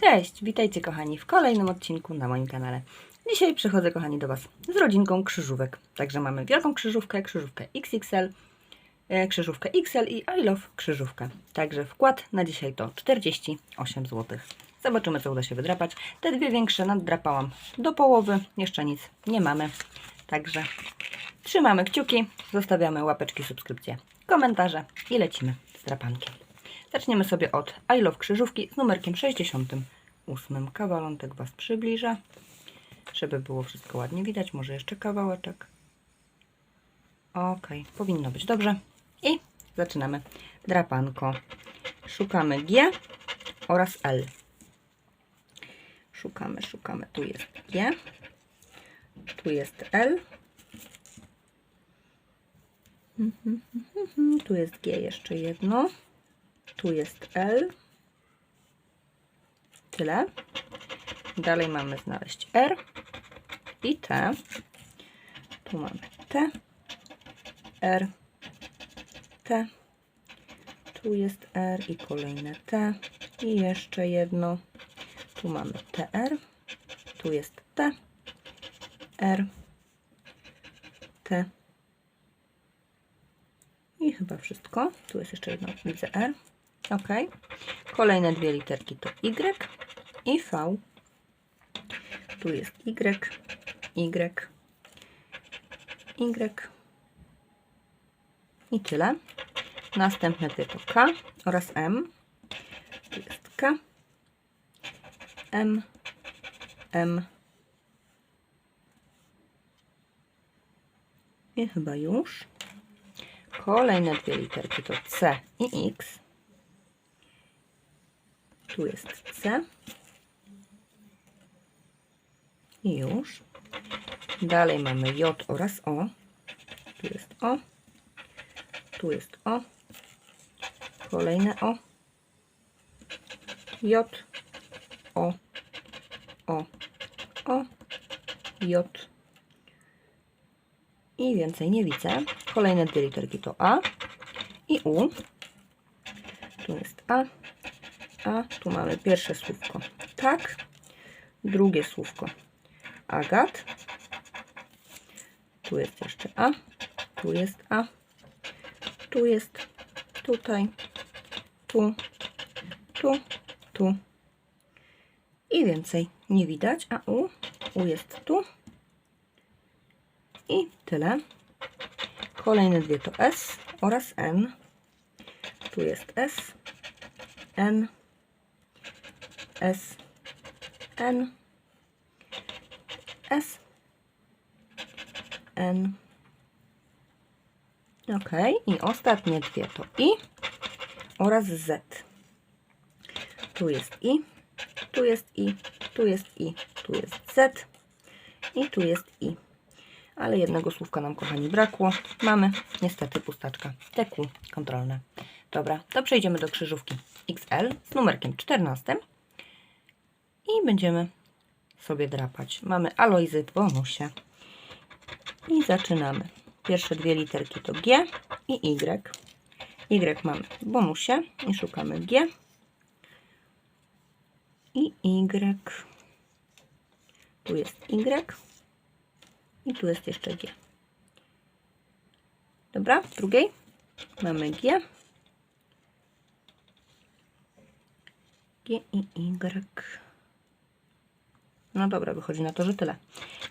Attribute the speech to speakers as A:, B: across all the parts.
A: Cześć, witajcie kochani w kolejnym odcinku na moim kanale. Dzisiaj przychodzę kochani do Was z rodzinką krzyżówek. Także mamy wielką krzyżówkę, krzyżówkę XXL, e, krzyżówkę XL i I Love krzyżówkę. Także wkład na dzisiaj to 48 zł. Zobaczymy co uda się wydrapać. Te dwie większe naddrapałam do połowy, jeszcze nic nie mamy. Także trzymamy kciuki, zostawiamy łapeczki, subskrypcje, komentarze i lecimy z drapankiem. Zaczniemy sobie od I Love krzyżówki z numerkiem 68. Kawalątek Was przybliża, żeby było wszystko ładnie widać. Może jeszcze kawałeczek. Ok, powinno być dobrze. I zaczynamy drapanko. Szukamy G oraz L. Szukamy, szukamy. Tu jest G, tu jest L. Mhm, mhm, mhm. Tu jest G jeszcze jedno. Tu jest L. Tyle. Dalej mamy znaleźć R i T. Tu mamy T, R, T. Tu jest R i kolejne T. I jeszcze jedno. Tu mamy TR. Tu jest T, R, T. I chyba wszystko. Tu jest jeszcze jedno, widzę R. Ok. Kolejne dwie literki to Y i V. Tu jest Y, Y, Y i tyle. Następne dwie to K oraz M. Tu jest K, M, M i chyba już. Kolejne dwie literki to C i X. Tu jest C. I już. Dalej mamy J oraz O. Tu jest O. Tu jest O. Kolejne O. J. O. O. O. J. I więcej nie widzę. Kolejne dwie literki to A i U. Tu jest A. A. Tu mamy pierwsze słówko tak. Drugie słówko agat. Tu jest jeszcze A. Tu jest A. Tu jest tutaj. Tu. Tu. Tu. I więcej nie widać. A U. U jest tu. I tyle. Kolejne dwie to S oraz N. Tu jest S, N, S, N, S, N. Ok, i ostatnie dwie to I oraz Z. Tu jest I, tu jest I, tu jest I, tu jest Z i tu jest I ale jednego słówka nam, kochani, brakło. Mamy niestety pustaczka TQ kontrolne. Dobra, to przejdziemy do krzyżówki XL z numerkiem 14 i będziemy sobie drapać. Mamy Alojzy bonusie i zaczynamy. Pierwsze dwie literki to G i Y. Y mamy w bonusie i szukamy G i Y. Tu jest Y. I tu jest jeszcze G. Dobra, w drugiej mamy G. G i Y. No dobra, wychodzi na to, że tyle.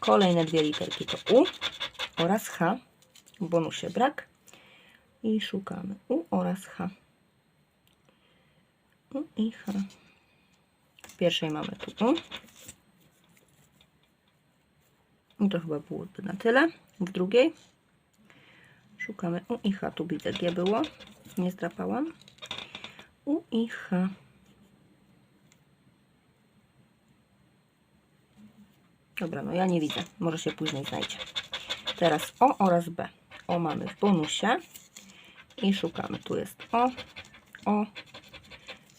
A: Kolejne dwie literki to U oraz H. W bonusie brak. I szukamy U oraz H. U i H. W pierwszej mamy tu U. I to chyba byłoby na tyle. W drugiej szukamy U i H. Tu widzę G było. Nie zdrapałam. U i H. Dobra, no ja nie widzę. Może się później znajdzie. Teraz O oraz B. O mamy w bonusie. I szukamy. Tu jest O, O,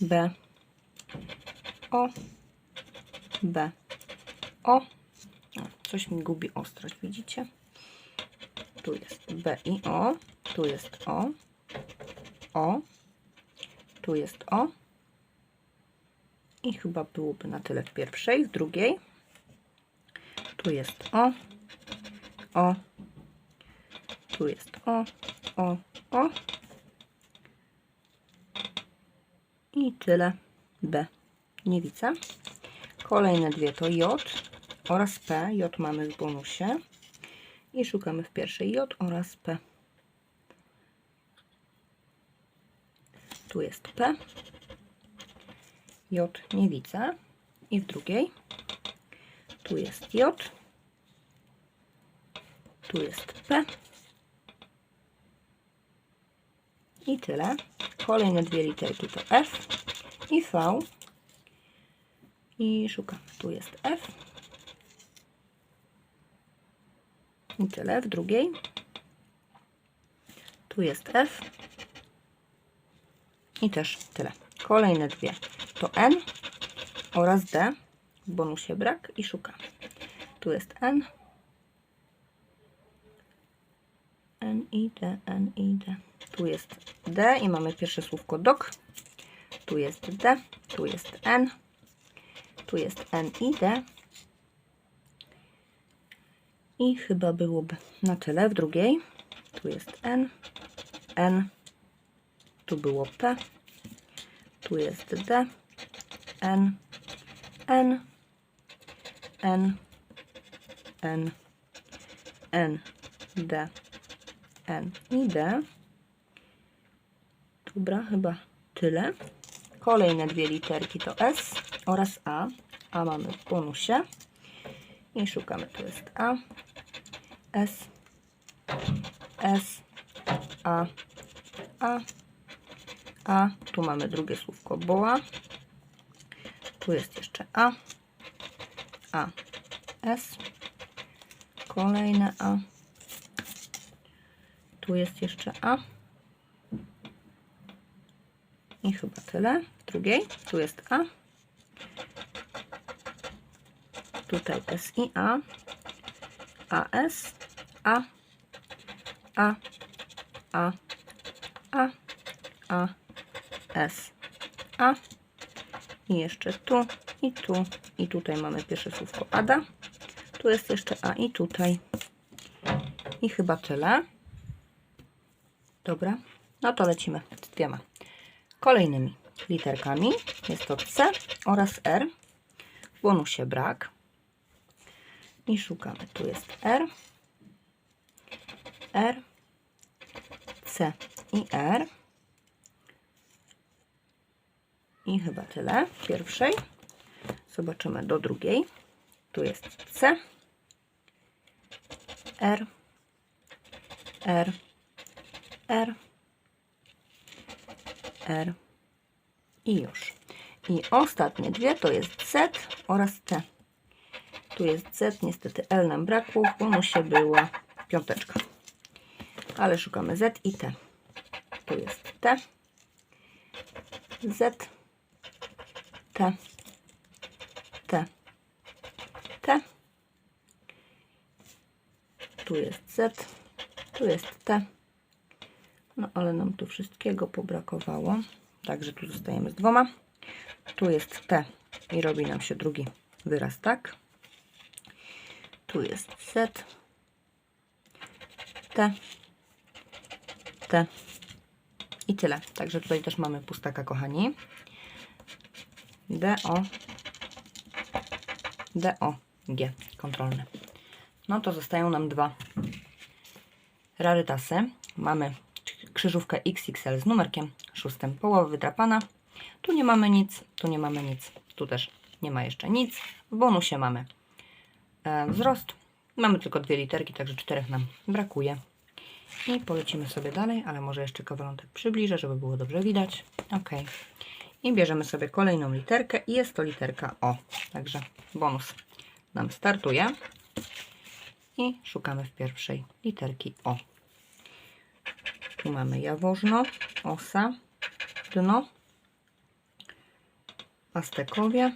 A: B, O, B, O, coś mi gubi ostrość, widzicie? Tu jest B i O, tu jest O, O, tu jest O, I chyba byłoby na tyle w pierwszej, w drugiej. Tu jest O, O, tu jest O, O, O. I tyle B. Nie widzę. Kolejne dwie to J oraz P. J mamy w bonusie. I szukamy w pierwszej J oraz P. Tu jest P. J nie widzę. I w drugiej. Tu jest J. Tu jest P. I tyle. Kolejne dwie literki to F i V. I szukam. Tu jest F. I tyle. W drugiej. Tu jest F. I też tyle. Kolejne dwie to N oraz D. Bonusie brak i szukam. Tu jest N. N i D, N i D. Tu jest D i mamy pierwsze słówko dok. Tu jest D, tu jest N. Tu jest N i D. I chyba byłoby na tyle w drugiej. Tu jest N, N. Tu było P. Tu jest D, N, N, N, N, N, D, N i D. Dobra, chyba tyle. Kolejne dwie literki to S oraz A. A mamy w bonusie. I szukamy, tu jest A, S, S, A, A, A. Tu mamy drugie słówko boa. Tu jest jeszcze A, A, S. Kolejne A. Tu jest jeszcze A. I chyba tyle. W drugiej. Tu jest A. Tutaj S i A. AS. A. A. A. A. A. S. A. I jeszcze tu. I tu. I tutaj mamy pierwsze słówko Ada. Tu jest jeszcze A i tutaj. I chyba tyle. Dobra. No to lecimy z dwiema kolejnymi literkami. Jest to C oraz R. W bonusie brak. I szukamy. Tu jest R, R, C i R. I chyba tyle w pierwszej. Zobaczymy do drugiej. Tu jest C, R, R, R, R i już. I ostatnie dwie to jest Z oraz T. Tu jest Z, niestety L nam brakło, w bonusie była piąteczka. Ale szukamy Z i T. Tu jest T, Z, T, T. Tu jest Z, tu jest T. No ale nam tu wszystkiego pobrakowało. Także tu zostajemy z dwoma. Tu jest T i robi nam się drugi wyraz tak. Tu jest Z, T, T i tyle. Także tutaj też mamy pustaka, kochani. D, O, D, O, G, kontrolny. No to zostają nam dwa rarytasy. Mamy krzyżówkę XXL z numerkiem szóstym, połowa wydrapana. Tu nie mamy nic, tu nie mamy nic, tu też nie ma jeszcze nic. W bonusie mamy e, wzrost. Mamy tylko dwie literki, także czterech nam brakuje. I polecimy sobie dalej, ale może jeszcze kawalątek przybliżę, żeby było dobrze widać. Ok. I bierzemy sobie kolejną literkę i jest to literka O. Także bonus nam startuje. I szukamy w pierwszej literki O. Tu mamy jawożno, osa, dno, Aztekowie,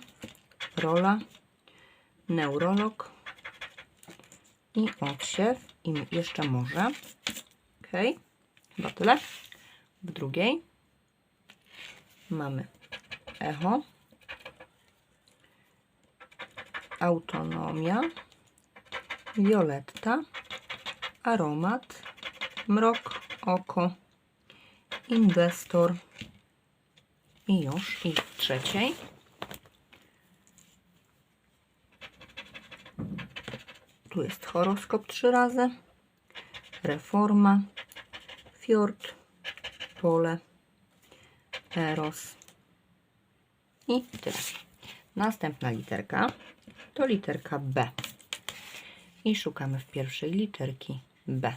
A: rola, neurolog i odsiew i jeszcze może. Ok, chyba tyle. W drugiej mamy echo, autonomia, violetta, aromat, mrok, oko, inwestor i już. I w trzeciej tu jest horoskop trzy razy, reforma, fiord, pole, eros i tyle. Następna literka to literka B. I szukamy w pierwszej literki B.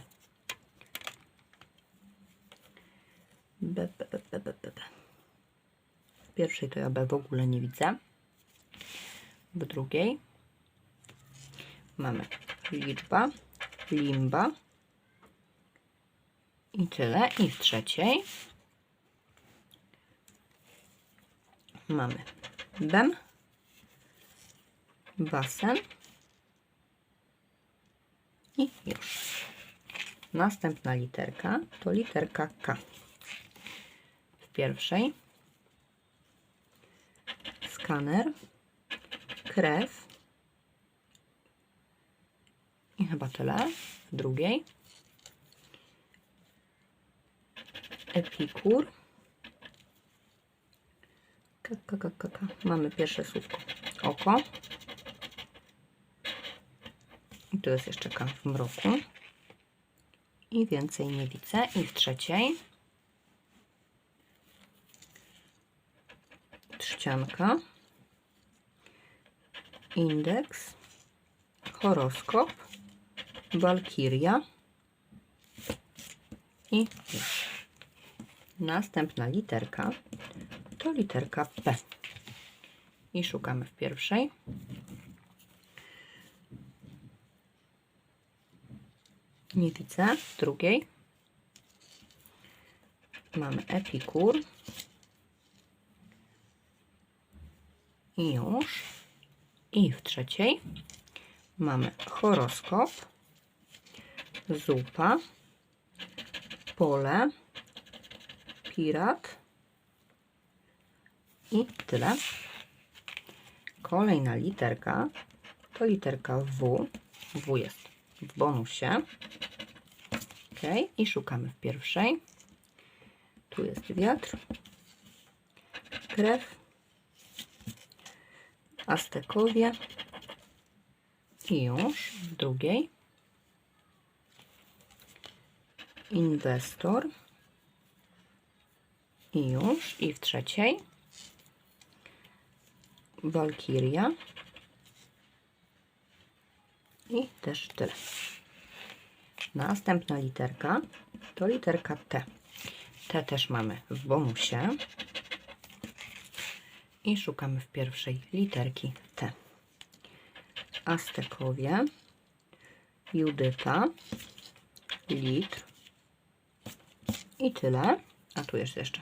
A: B, B, B, B, B, B. W pierwszej to ja B w ogóle nie widzę. W drugiej mamy liczba, limba i tyle. I w trzeciej mamy bem, basen i już. Następna literka to literka K. W pierwszej skaner, krew i chyba tyle. W drugiej epikur. K, k, k, k, k. Mamy pierwsze słówko. Oko. Tu jest jeszcze K w mroku. I więcej nie widzę. I w trzeciej trzcianka, indeks, horoskop, walkiria i już. Następna literka to literka P. I szukamy w pierwszej. Nie widzę. W drugiej mamy epikur. I już. I w trzeciej mamy horoskop, zupa, pole, pirat i tyle. Kolejna literka to literka W. W jest w bonusie. Ok, i szukamy w pierwszej. Tu jest wiatr, krew, Aztekowie. I już w drugiej. Inwestor. I już i w trzeciej. Walkiria. I też tyle. Następna literka to literka T. T też mamy w bonusie i szukamy w pierwszej literki T. Aztekowie, Judyta, litr i tyle. A tu jest jeszcze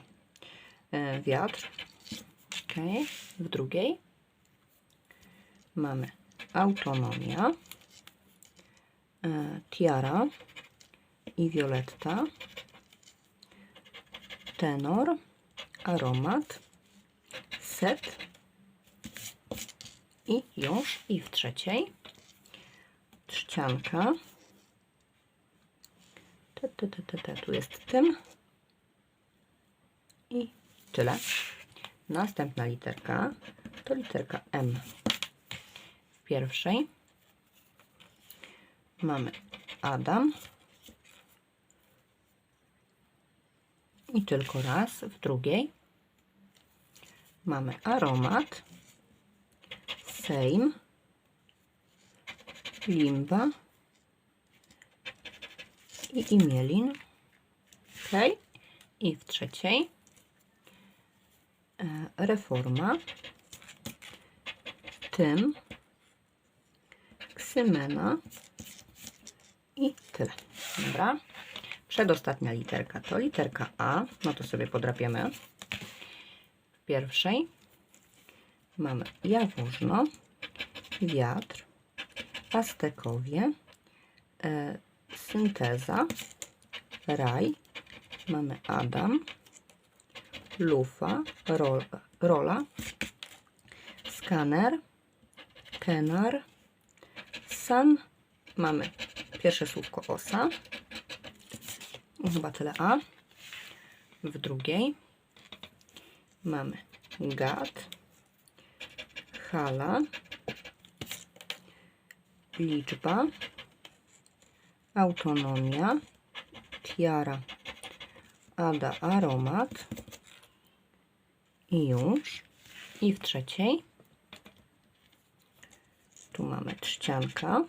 A: e, wiatr. Ok, w drugiej mamy autonomia, tiara i violetta, tenor, aromat, set i już i w trzeciej. Trzcianka. Te, te, te, te, te. tu jest tym. I tyle. Następna literka to literka M w pierwszej mamy Adam. I tylko raz w drugiej. Mamy aromat, sejm, limba. I imielin. Ok. I w trzeciej. E, reforma, tym, ksymena i tyle. Dobra. Przedostatnia literka to literka A. No to sobie podrapiemy pierwszej mamy Jaworzno, Wiatr, Aztekowie, e, Synteza, Raj, mamy Adam, Lufa, rol, Rola, Skaner, tenar, san. Mamy pierwsze słówko osa. Chyba tyle A. W drugiej mamy gad, hala, liczba, autonomia, tiara, ada, aromat i już. I w trzeciej tu mamy trzcianka.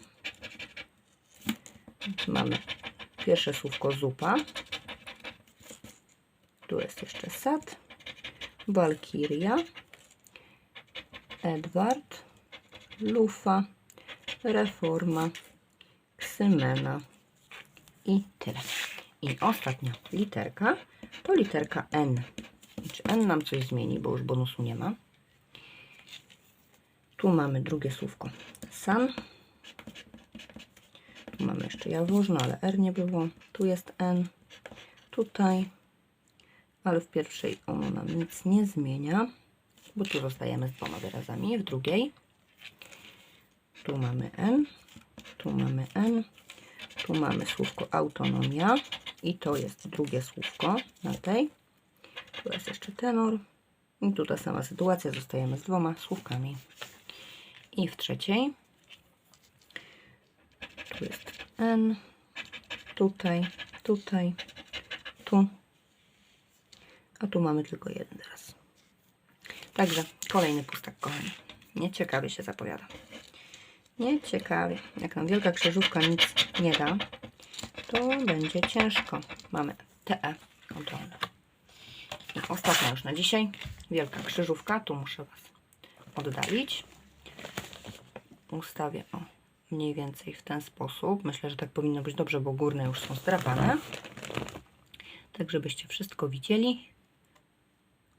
A: Mamy pierwsze słówko zupa. Tu jest jeszcze sad. Walkiria. Edward. Lufa. Reforma. Ksymena. I tyle. I ostatnia literka to literka N. Czy N nam coś zmieni, bo już bonusu nie ma. Tu mamy drugie słówko san. Jeszcze jawożno, ale R nie było. Tu jest N. Tutaj. Ale w pierwszej ono nam nic nie zmienia, bo tu zostajemy z dwoma wyrazami. W drugiej tu mamy N. Tu mamy N. Tu mamy słówko autonomia. I to jest drugie słówko na tej. Tu jest jeszcze tenor. I tu ta sama sytuacja. Zostajemy z dwoma słówkami. I w trzeciej tu jest N, tutaj, tutaj, tu, a tu mamy tylko jeden teraz. Także kolejny pustak, kochani. Nieciekawie się zapowiada. Nieciekawie. Jak nam wielka krzyżówka nic nie da, to będzie ciężko. Mamy TE kontrolne. I ostatnia już na dzisiaj. Wielka krzyżówka. Tu muszę Was oddalić. Ustawię o mniej więcej w ten sposób. Myślę, że tak powinno być dobrze, bo górne już są zdrapane. Tak, żebyście wszystko widzieli.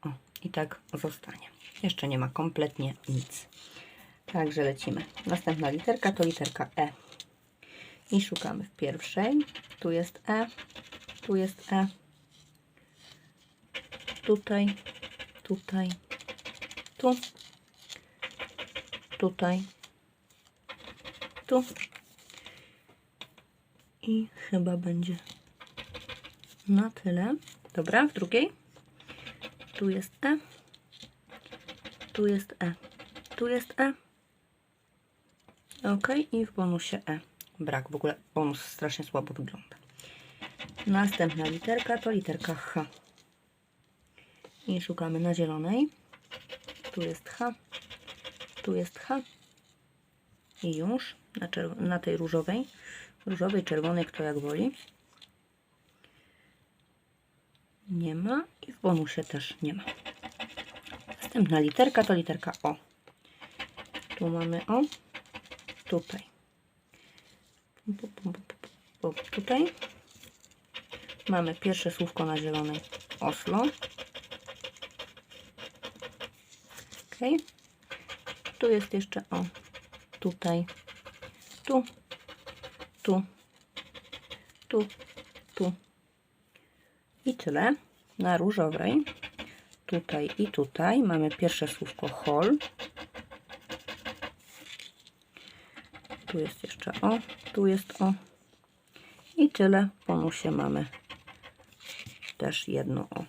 A: O, i tak zostanie. Jeszcze nie ma kompletnie nic. Także lecimy. Następna literka to literka E. I szukamy w pierwszej. Tu jest E. Tu jest E. Tutaj. Tutaj. Tu. Tutaj I chyba będzie na tyle. Dobra, w drugiej. Tu jest E. Tu jest E. Tu jest E. Ok, i w bonusie E. Brak, w ogóle bonus strasznie słabo wygląda. Następna literka to literka H. I szukamy na zielonej. Tu jest H. Tu jest H. I już na, na tej różowej, różowej, czerwonej, kto jak woli. Nie ma i w bonusie też nie ma. Następna literka to literka O. Tu mamy O, tutaj. Tutaj mamy pierwsze słówko na zielonej Oslo. Ok. Tu jest jeszcze O. Tutaj tu, tu, tu, tu i tyle. Na różowej, tutaj i tutaj mamy pierwsze słówko hol. Tu jest jeszcze o, tu jest o i tyle. W bonusie mamy też jedno o.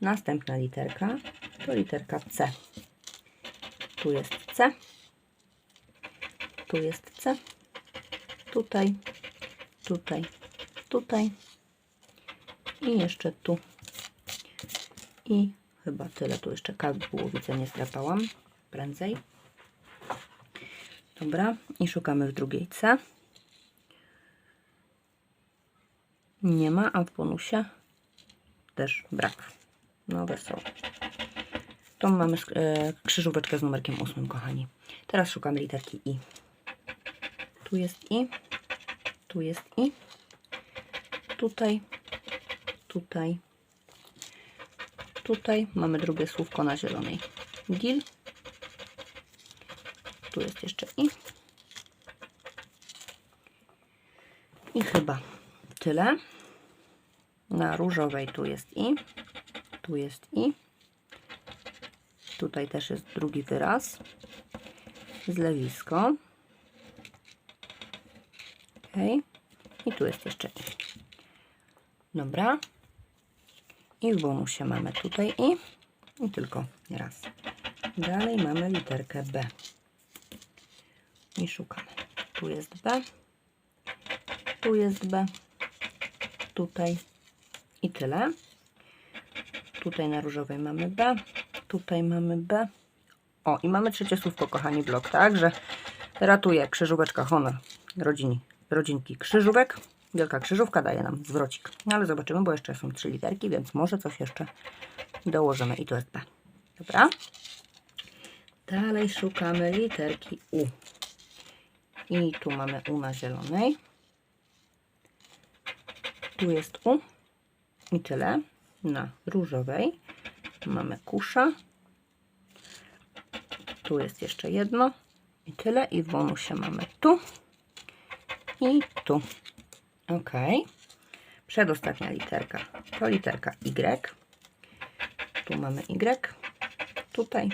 A: Następna literka to literka C. Tu jest C tu jest C, tutaj, tutaj, tutaj i jeszcze tu. I chyba tyle. Tu jeszcze K było, widzę, nie strapałam prędzej. Dobra, i szukamy w drugiej C. Nie ma, a w bonusie też brak. No wesoło. To mamy e, krzyżóweczkę z numerkiem 8, kochani. Teraz szukamy literki I. Tu jest i, tu jest i, tutaj, tutaj, tutaj mamy drugie słówko na zielonej. Gil. Tu jest jeszcze i. I chyba tyle. Na różowej tu jest i, tu jest i. Tutaj też jest drugi wyraz. zlewisko. I tu jest jeszcze. Dobra. I w bonusie mamy tutaj i. I tylko raz. Dalej mamy literkę B. I szukamy. Tu jest B. Tu jest B. Tutaj. I tyle. Tutaj na różowej mamy B. Tutaj mamy B. O, i mamy trzecie słówko, kochani, blok. Także ratuje krzyżóweczka honor rodzini, rodzinki krzyżówek. Wielka krzyżówka daje nam zwrocik. No, ale zobaczymy, bo jeszcze są trzy literki, więc może coś jeszcze dołożymy. I to jest B. Dobra. Dalej szukamy literki U. I tu mamy U na zielonej. Tu jest U. I tyle. Na różowej mamy kusza. Tu jest jeszcze jedno. I tyle. I w bonusie mamy tu. I tu. Ok. Przedostatnia literka to literka Y. Tu mamy Y. Tutaj,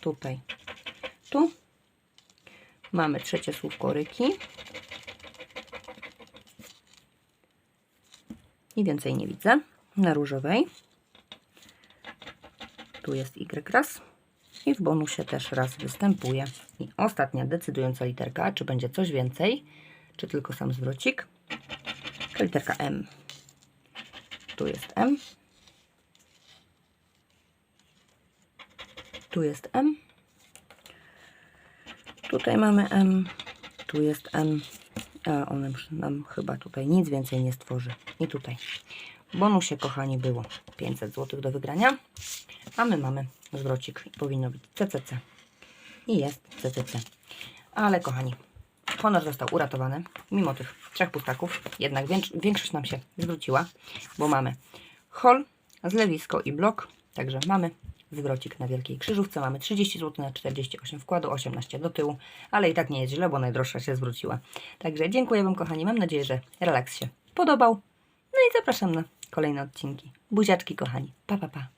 A: tutaj, tu. Mamy trzecie słówko ryki. I więcej nie widzę. Na różowej. Tu jest Y raz. I w bonusie też raz występuje. I ostatnia decydująca literka, czy będzie coś więcej, czy tylko sam zwrocik. Literka M. Tu jest M. Tu jest M. Tutaj mamy M. Tu jest M. A on nam chyba tutaj nic więcej nie stworzy. I tutaj. Bonusie, kochani, było 500 zł do wygrania. A my mamy zwrocik. Powinno być CCC. I jest CCC. Ale, kochani, honor został uratowany. Mimo tych trzech pustaków. Jednak większ- większość nam się zwróciła. Bo mamy hol, zlewisko i blok. Także mamy zwrocik na wielkiej krzyżówce. Mamy 30 zł na 48 wkładu, 18 do tyłu. Ale i tak nie jest źle, bo najdroższa się zwróciła. Także dziękuję Wam, kochani. Mam nadzieję, że relaks się podobał. No i zapraszam na kolejne odcinki. Buziaczki, kochani. Pa, pa, pa.